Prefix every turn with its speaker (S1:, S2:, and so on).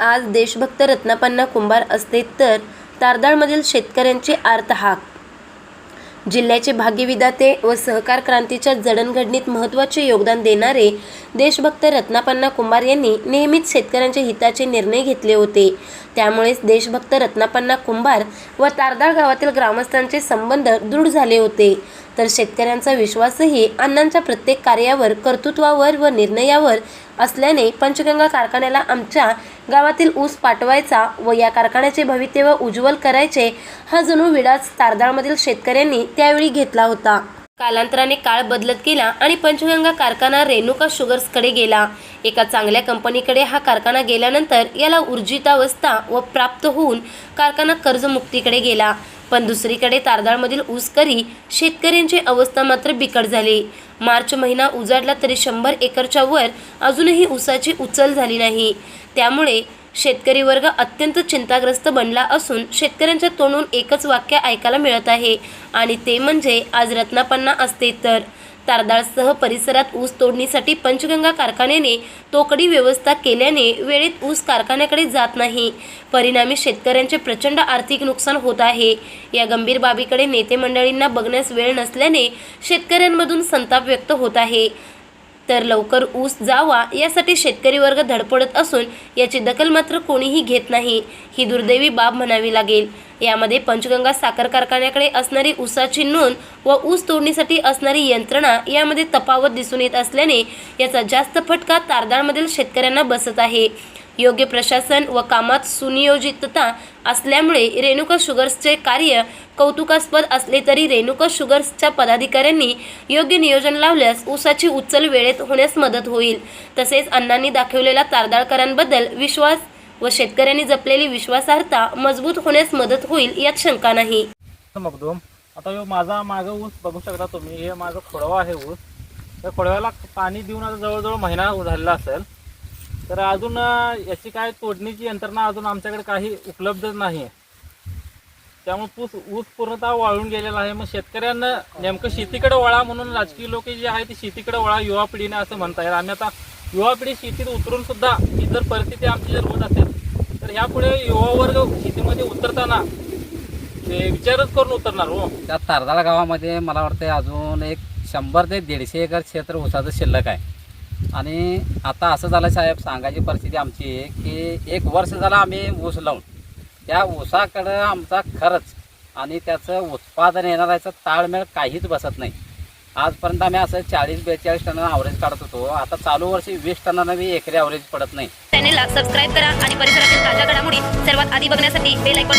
S1: आज देशभक्त रत्नापन्ना कुंभार असते तर तारदाळमधील शेतकऱ्यांची आर्तहाक. जिल्ह्याचे भाग्यविधाते व सहकार क्रांतीच्या जडणघडणीत महत्त्वाचे योगदान देणारे देशभक्त रत्नापन्ना कुंभार यांनी नेहमीच शेतकऱ्यांच्या हिताचे निर्णय घेतले होते. त्यामुळेच देशभक्त रत्नापन्ना कुंभार व तारदाळ गावातील ग्रामस्थांचे संबंध दृढ झाले होते. तर शेतकऱ्यांचा विश्वासही अण्णांच्या प्रत्येक कार्यावर कर्तृत्वावर व निर्णयावर असल्याने पंचगंगा कारखान्याला आमच्या गावातील ऊस पाठवायचा व या कारखान्याचे भवितव्य उज्ज्वल करायचे हा जणू विडाच तारदाळमधील शेतकऱ्यांनी त्यावेळी घेतला होता. कालांतराने काळ बदलत गेला आणि पंचगंगा कारखाना रेणुका शुगर्सकडे गेला. एका चांगल्या कंपनीकडे हा कारखाना गेल्यानंतर याला ऊर्जितावस्था व प्राप्त होऊन कारखाना कर्जमुक्तीकडे गेला. पण दुसरीकडे तारदाळमधील ऊसकरी शेतकऱ्यांची अवस्था मात्र बिकट झाली. मार्च महिना उजाडला तरी शंभर एकरच्या वर अजूनही ऊसाची उचल झाली नाही. त्यामुळे शेतकरी वर्ग अत्यंत चिंताग्रस्त बनला असून शेतकऱ्यांच्या तोंडून एकच वाक्य ऐकायला मिळत आहे. आणि ते म्हणजे आज रत्नापन्ना असते तर. तारदाळसह परिसरात ऊस तोडणीसाठी पंचगंगा कारखान्याने तोकडी व्यवस्था केल्याने वेळेत ऊस कारखान्याकडे जात नाही. परिणामी शेतकऱ्यांचे प्रचंड आर्थिक नुकसान होत आहे. या गंभीर बाबीकडे नेते मंडळींना बघण्यास वेळ नसल्याने शेतकऱ्यांमधून संताप व्यक्त होत आहे. तर लवकर ऊस जावा यासाठी शेतकरी वर्ग धडपडत असून याची दखल मात्र कोणीही घेत नाही. ही दुर्दैवी बाब म्हणावी लागेल. यामध्ये पंचगंगा साखर कारखान्याकडे असणारी ऊसाची नोंद व ऊस तोडणीसाठी असणारी यंत्रणा यामध्ये तफावत दिसून येत असल्याने याचा जास्त फटका तारदाळमधील शेतकऱ्यांना बसत आहे. योग्य प्रशासन व कामात सुनियोजितता असल्यामुळे रेणुका शुगर्सचे कार्य कौतुकास्पद असले तरी रेणुका शुगर्सच्या पदाधिकाऱ्यांनी योग्य नियोजन लावल्यास ऊसाची उचल वेळेत होण्यास मदत होईल. तसेच अण्णांनी दाखवलेला तारदाळकरांबद्दल विश्वास व शेतकऱ्यांनी जपलेली विश्वासार्हता मजबूत होण्यास मदत होईल यात शंका नाही.
S2: आता ह्यो माझा मागं ऊस बघू शकता तुम्ही. हे माझं खोडवा आहे ऊस. त्या खोडव्याला पाणी देऊन आता जवळजवळ महिना झालेला असेल. तर अजून याची काय तोडणीची यंत्रणा अजून आमच्याकडे काही उपलब्ध नाही आहे. त्यामुळे ऊस ऊस पूर्णतः वाळून गेलेला आहे. मग शेतकऱ्यांना नेमकं शेतीकडे वळा म्हणून राजकीय लोक जे आहे ते शेतीकडे वळा युवा पिढीने असं म्हणता येईल आम्ही आता युवा पिढी शेतीत उतरून सुद्धा ही जर परिस्थिती आमची जर होत असेल तर ह्यापुढे युवा वर्ग शेतीमध्ये उतरताना ते विचारच करून उतरणार हो.
S3: त्या तारदाळा गावामध्ये मला वाटतं अजून एक शंभर ते दीडशे एकर क्षेत्र ऊसाचं शिल्लक आहे. आणि आता असं झालं साहेब सांगायची परिस्थिती आमची आहे की एक वर्ष झालं आम्ही ऊस लावून. त्या ऊसाकडं आमचा खरंच आणि त्याचं उत्पादन येणाराचं ताळमेळ काहीच बसत नाही. आजपर्यंत आम्ही असं चाळीस बेचाळीस टनानं ॲव्हरेज काढत होतो. आता चालू वर्षी वीस टनानं बी एकरी ॲव्हरेज पडत नाही.
S4: चॅनेलला सबस्क्राईब करा आणि परिसरातील ताज्या घडामोडी सर्वात आधी बघण्यासाठी बेल ऐकून